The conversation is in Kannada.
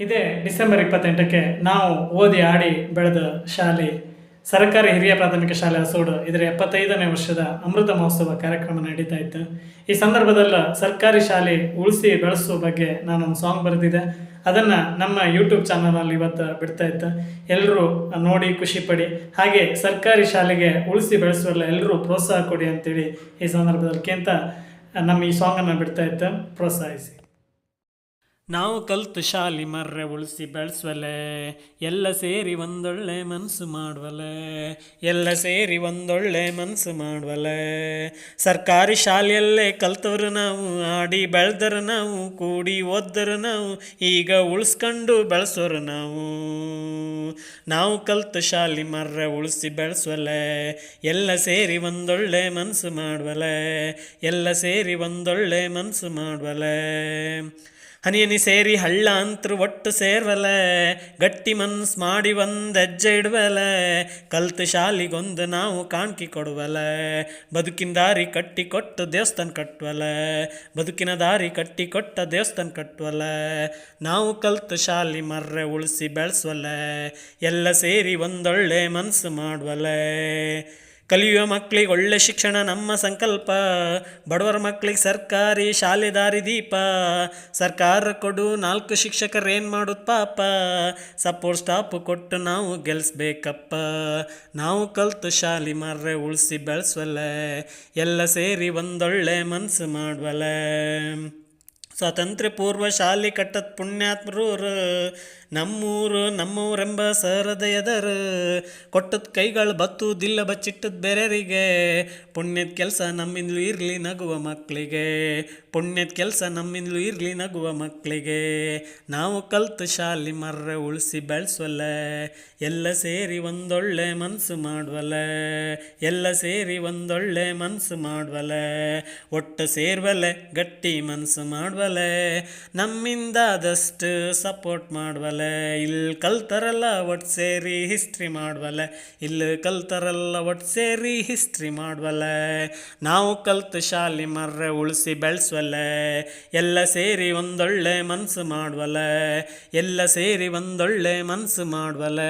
ಇದೇ ಡಿಸೆಂಬರ್ ಇಪ್ಪತ್ತೆಂಟಕ್ಕೆ ನಾವು ಓದಿ ಆಡಿ ಬೆಳೆದ ಶಾಲೆ, ಸರ್ಕಾರಿ ಹಿರಿಯ ಪ್ರಾಥಮಿಕ ಶಾಲೆ ಹಸೋಡು. ಇದರ ಎಪ್ಪತ್ತೈದನೇ ವರ್ಷದ ಅಮೃತ ಮಹೋತ್ಸವ ಕಾರ್ಯಕ್ರಮ ನಡೀತಾ ಇತ್ತು. ಈ ಸಂದರ್ಭದಲ್ಲಿ ಸರ್ಕಾರಿ ಶಾಲೆ ಉಳಿಸಿ ಬೆಳೆಸುವ ಬಗ್ಗೆ ನಾನೊಂದು ಸಾಂಗ್ ಬರೆದಿದೆ ಅದನ್ನು ನಮ್ಮ ಯೂಟ್ಯೂಬ್ ಚಾನಲಲ್ಲಿ ಇವತ್ತು ಬಿಡ್ತಾ ಇತ್ತು. ಎಲ್ಲರೂ ನೋಡಿ ಖುಷಿ ಪಡಿ. ಹಾಗೆ ಸರ್ಕಾರಿ ಶಾಲೆಗೆ ಉಳಿಸಿ ಬೆಳೆಸುವಲ್ಲ ಎಲ್ಲರೂ ಪ್ರೋತ್ಸಾಹ ಕೊಡಿ ಅಂತೇಳಿ ಈ ಸಂದರ್ಭದಲ್ಲಿ ಕೇಂತ ನಮ್ಮ ಈ ಸಾಂಗನ್ನು ಬಿಡ್ತಾ ಇತ್ತು. ಪ್ರೋತ್ಸಾಹಿಸಿ. ನಾವು ಕಲ್ತು ಶಾಲಿ ಮರ್ರೆ ಉಳಿಸಿ ಬೆಳೆಸ್ವಲೆ, ಎಲ್ಲ ಸೇರಿ ಒಂದೊಳ್ಳೆ ಮನಸ್ಸು ಮಾಡುವಲೆ, ಎಲ್ಲ ಸೇರಿ ಒಂದೊಳ್ಳೆ ಮನಸ್ಸು ಮಾಡುವಲೆ. ಸರ್ಕಾರಿ ಶಾಲೆಯಲ್ಲೇ ಕಲ್ತವ್ರು ನಾವು, ಆಡಿ ಬೆಳೆದರು ನಾವು, ಕೂಡಿ ಓದ್ದರು ನಾವು, ಈಗ ಉಳಿಸ್ಕೊಂಡು ಬೆಳೆಸೋರು ನಾವು. ನಾವು ಕಲ್ತು ಶಾಲಿ ಮರ್ರೆ ಉಳಿಸಿ ಬೆಳೆಸುವಲೆ, ಎಲ್ಲ ಸೇರಿ ಒಂದೊಳ್ಳೆ ಮನಸ್ಸು ಮಾಡುವಲೆ, ಎಲ್ಲ ಸೇರಿ ಒಂದೊಳ್ಳೆ ಮನಸ್ಸು ಮಾಡುವಲೆ. ಹನಿ ಹನಿ ಸೇರಿ ಹಳ್ಳ ಅಂತರು ಒಟ್ಟು ಸೇರ್ವಲ, ಗಟ್ಟಿ ಮನ್ಸ್ ಮಾಡಿ ಒಂದು ಹೆಜ್ಜೆ ಇಡುವಲ, ಕಲ್ತು ಶಾಲಿಗೊಂದು ನಾವು ಕಾಣ್ಕಿ ಕೊಡುವಲ. ಬದುಕಿನ ದಾರಿ ಕಟ್ಟಿ ಕೊಟ್ಟು ದೇವಸ್ಥಾನ ಕಟ್ಟುವಲ ಬದುಕಿನ ದಾರಿ ಕಟ್ಟಿ ಕೊಟ್ಟ ದೇವಸ್ಥಾನ ಕಟ್ಟುವಲ ನಾವು ಕಲ್ತು ಶಾಲಿ ಮರ್ರೆ ಉಳಿಸಿ ಬೆಳೆಸುವಲ್ಲ ಎಲ್ಲ ಸೇರಿ ಒಂದೊಳ್ಳೆ ಮನಸ್ಸು ಮಾಡುವಲ್ಲ ಕಲಿಯುವ ಮಕ್ಕಳಿಗೆ ಒಳ್ಳೆ ಶಿಕ್ಷಣ, ನಮ್ಮ ಸಂಕಲ್ಪ. ಬಡವರ ಮಕ್ಕಳಿಗೆ ಸರ್ಕಾರಿ ಶಾಲೆ ದಾರಿ ದೀಪ. ಸರ್ಕಾರ ಕೊಡು, ನಾಲ್ಕು ಶಿಕ್ಷಕರೇನು ಮಾಡುತ್ತ ಪಾಪ. ಸಪೋರ್ಟ್ ಸ್ಟಾಪ್ ಕೊಟ್ಟು ನಾವು ಗೆಲ್ಲಿಸ್ಬೇಕಪ್ಪ ನಾವು ಕಲ್ತು ಶಾಲಿ ಮಾರ್ರೆ ಉಳಿಸಿ ಬೆಳೆಸಲೇ ಎಲ್ಲ ಸೇರಿ ಒಂದೊಳ್ಳೆ ಮನಸ್ಸು ಮಾಡುವಲ್ಲ ಸ್ವಾತಂತ್ರ್ಯ ಪೂರ್ವ ಶಾಲೆ ಕಟ್ಟದ ಪುಣ್ಯಾತ್ಮರೂರು ನಮ್ಮೂರು, ನಮ್ಮೂರೆಂಬ ಸಹೃದಯದರು, ಕೊಟ್ಟದ ಕೈಗಳು ಬತ್ತುದಿಲ್ಲ ಬಚ್ಚಿಟ್ಟದ ಬೇರೆಯವರಿಗೆ ಪುಣ್ಯದ ಕೆಲಸ ನಮ್ಮಿಂದಲೂ ಇರಲಿ ನಗುವ ಮಕ್ಕಳಿಗೆ ಪುಣ್ಯದ ಕೆಲಸ ನಮ್ಮಿಂದಲೂ ಇರಲಿ ನಗುವ ಮಕ್ಕಳಿಗೆ ನಾವು ಕಲ್ತು ಶಾಲಿ ಮರ್ರ ಉಳಿಸಿ ಬೆಳೆಸುವಲ್ಲ, ಎಲ್ಲ ಸೇರಿ ಒಂದೊಳ್ಳೆ ಮನಸ್ಸು ಮಾಡುವಲ್ಲ, ಎಲ್ಲ ಸೇರಿ ಒಂದೊಳ್ಳೆ ಮನಸ್ಸು ಮಾಡುವಲ್ಲ, ಒಟ್ಟು ಸೇರ್ವಲೆ ಗಟ್ಟಿ ಮನಸ್ಸು ಮಾಡುವಲೆ ನಮ್ಮಿಂದ ಆದಷ್ಟು ಸಪೋರ್ಟ್ ಮಾಡುವಲೆ. ಇಲ್ಲಿ ಕಲ್ತರಲ್ಲ ಒಟ್ಟು ಸೇರಿ ಹಿಸ್ಟ್ರಿ ಮಾಡುವಲ್ಲ ಇಲ್ಲಿ ಕಲ್ತರಲ್ಲ ಒಟ್ಟು ಸೇರಿ ಹಿಸ್ಟ್ರಿ ಮಾಡುವಲ್ಲ ನಾವು ಕಲ್ತು ಶಾಲಿ ಮರ್ರೆ ಉಳಿಸಿ ಬೆಳೆಸುವಲ್ಲ ಎಲ್ಲ ಸೇರಿ ಒಂದೊಳ್ಳೆ ಮನಸ್ಸು ಮಾಡುವಲ್ಲ ಎಲ್ಲ ಸೇರಿ ಒಂದೊಳ್ಳೆ ಮನಸ್ಸು ಮಾಡುವಲ್ಲ